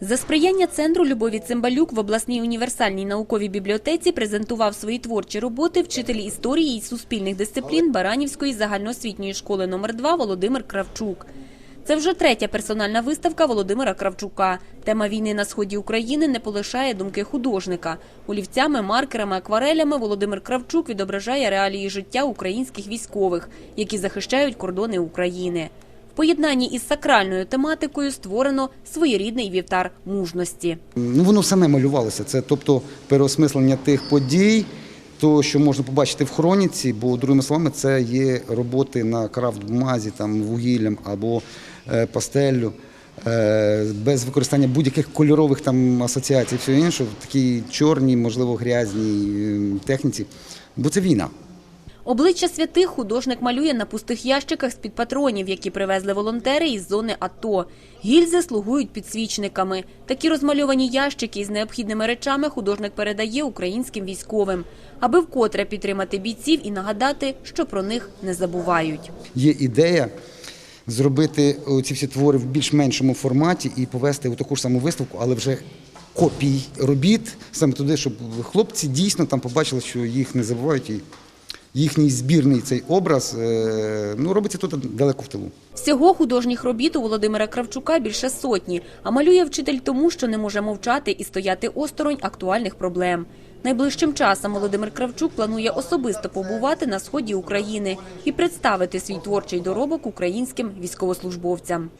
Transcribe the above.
За сприяння центру Любові Цимбалюк в обласній універсальній науковій бібліотеці презентував свої творчі роботи вчитель історії і суспільних дисциплін Баранівської загальноосвітньої школи номер 2 Володимир Кравчук. Це вже третя персональна виставка Володимира Кравчука. Тема війни на сході України не полишає думки художника. Олівцями, маркерами, акварелями Володимир Кравчук відображає реалії життя українських військових, які захищають кордони України. Поєднанні із сакральною тематикою створено своєрідний вівтар мужності. Ну, воно саме малювалося. Це тобто переосмислення тих подій, то, що можна побачити в хроніці, бо другими словами, це є роботи на крафт-бумазі, там вугіллям або е, пастеллю. е, Без використання будь-яких кольорових там асоціацій, все інше, в такій чорній, можливо, грязній е, техніці, бо це війна. Обличчя святих художник малює на пустих ящиках з-під патронів, які привезли волонтери із зони АТО. Гільзи слугують підсвічниками. Такі розмальовані ящики із необхідними речами художник передає українським військовим, аби вкотре підтримати бійців і нагадати, що про них не забувають. Є ідея зробити ці всі твори в більш меншому форматі і повести у таку ж саму виставку, але вже копій робіт саме туди, щоб хлопці дійсно там побачили, що їх не забувають. Їхній збірний цей образ е, ну, робиться тут далеко в тилу. Всього художніх робіт у Володимира Кравчука більше сотні, а малює вчитель тому, що не може мовчати і стояти осторонь актуальних проблем. Найближчим часом Володимир Кравчук планує особисто побувати на сході України і представити свій творчий доробок українським військовослужбовцям.